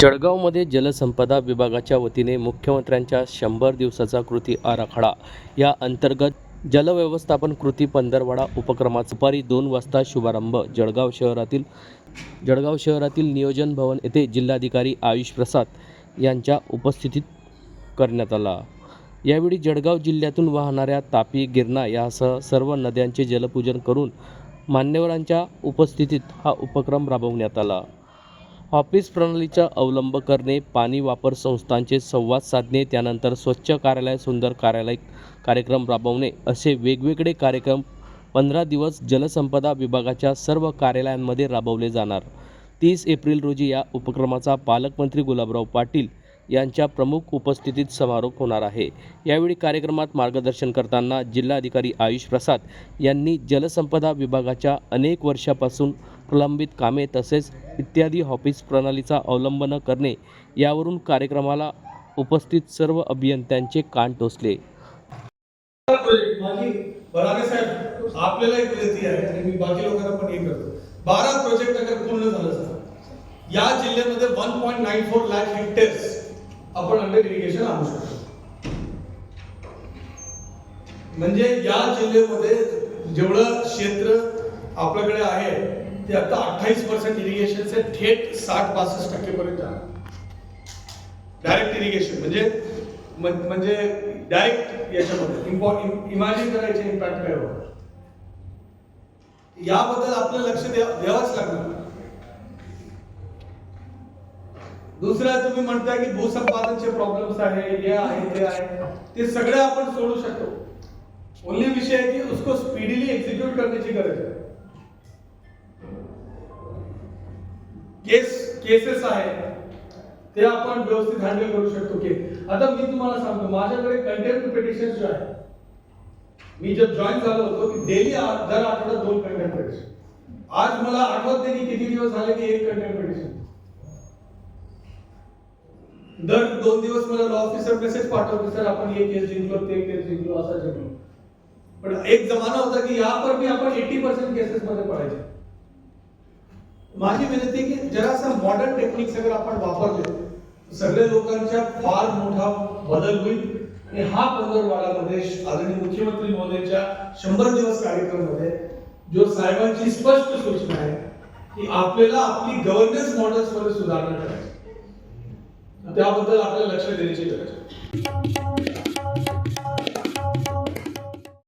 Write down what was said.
जळगावमध्ये जलसंपदा विभागाच्या वतीने मुख्यमंत्र्यांच्या शंभर दिवसाचा कृती आराखडा. या अंतर्गत जलव्यवस्थापन कृती पंधरवडा उपक्रमाचा दुपारी दोन वाजता शुभारंभ. जळगाव शहरातील जळगाव शहरातील नियोजन भवन येथे जिल्हाधिकारी आयुष प्रसाद यांच्या उपस्थितीत करण्यात आला. यावेळी जळगाव जिल्ह्यातून वाहणाऱ्या तापी गिरणा यासह सर्व नद्यांचे जलपूजन करून मान्यवरांच्या उपस्थितीत हा उपक्रम राबवण्यात आला. ऑफिस प्रणालीचा अवलंब करणे पाणी वापर संस्थांचे संवाद साधणे त्यानंतर स्वच्छ कार्यालय सुंदर कार्यालय कार्यक्रम राबवणे असे वेगवेगळे कार्यक्रम पंधरा दिवस जलसंपदा विभागाच्या सर्व कार्यालयांमध्ये राबवले जाणार. तीस एप्रिल रोजी या उपक्रमाचा पालकमंत्री गुलाबराव पाटील यांच्या प्रमुख उपस्थितीत समारोप होणार आहे. यावेळी कार्यक्रमात मार्गदर्शन करताना जिल्हाधिकारी आयुष प्रसाद यांनी जलसंपदा विभागाच्या अनेक वर्षापासून प्रलंबित कामे तसेच इत्यादी ऑफिस प्रणालीचा अवलंब न करणे यावरून कार्यक्रमाला उपस्थित सर्व अभियंत्यांचे कान टोचले. बरागे साहेब आपल्याला एक विनंती आहे आणि मी बाकी लोकांना पण हे करतो. बारा प्रोजेक्ट अगर पूर्ण झालं सर. या जिल्ह्यामध्ये one point nine four lakh hectares आपण अंडर इरिगेशन आणू शकतो. म्हणजे या जिल्ह्यामध्ये जेवढं क्षेत्र आपल्याकडे आहे ते आता अठ्ठावीस पर्सेंट इरिगेशनचे थेट साठ पासष्ट टक्केपर्यंत आहे. डायरेक्ट इरिगेशन म्हणजे म्हणजे डायरेक्ट याच्यामध्ये. इमॅजिन करायचे इम्पॅक्ट काय होतं याबद्दल आपलं लक्ष द्या- द्यावंच लागणार. दुसरं तुम्ही म्हणताय की भूसंपादनचे प्रॉब्लेम्स आहे हे आहे ते आहे. ते सगळं आपण सोडू शकतो. ओनली विषय आहे की उसको स्पीडीली एक्झिक्यूट करण्याची गरज आहे. केस केसेस आहे. ते आपण व्यवस्थित हँडल करू शकतो. की आता मी तुम्हाला सांगतो माझ्याकडे कंटेंट पिटिशन जे आहे मी जब जॉईन झालो होतो की डेली दर आठवड्यात दोन कंटेंट पिटिशन आज मला आठवत नाही की किती दिवस झाले की एक कंटेंट पिटिशन दर दोन दिवस मला लॉ ऑफिसर मेसेज पाठवतो सर आपण हे केस जिंकलो ते केस जिंकलो असा जिंकलो. पण एक जमाना होता की यावर मी आपण एटी पर्सेंट केसेस मध्ये पडायचे. माझी विनंती की जरासा मॉडर्न टेक्निक्स अगर आपण वापरले सगळ्या लोकांच्या फार मोठा बदल होईल. आणि हा पंधरवाडामध्ये आदरणीय मुख्यमंत्री महोदयाच्या शंभर दिवस कार्यक्रममध्ये जो साहेबांची स्पष्ट सूचना आहे की आपल्याला आपली गव्हर्नन्स मॉडेल्समध्ये सुधारणा करायची. त्याबद्दल आपल्याला लक्ष देण्याची गरज आहे.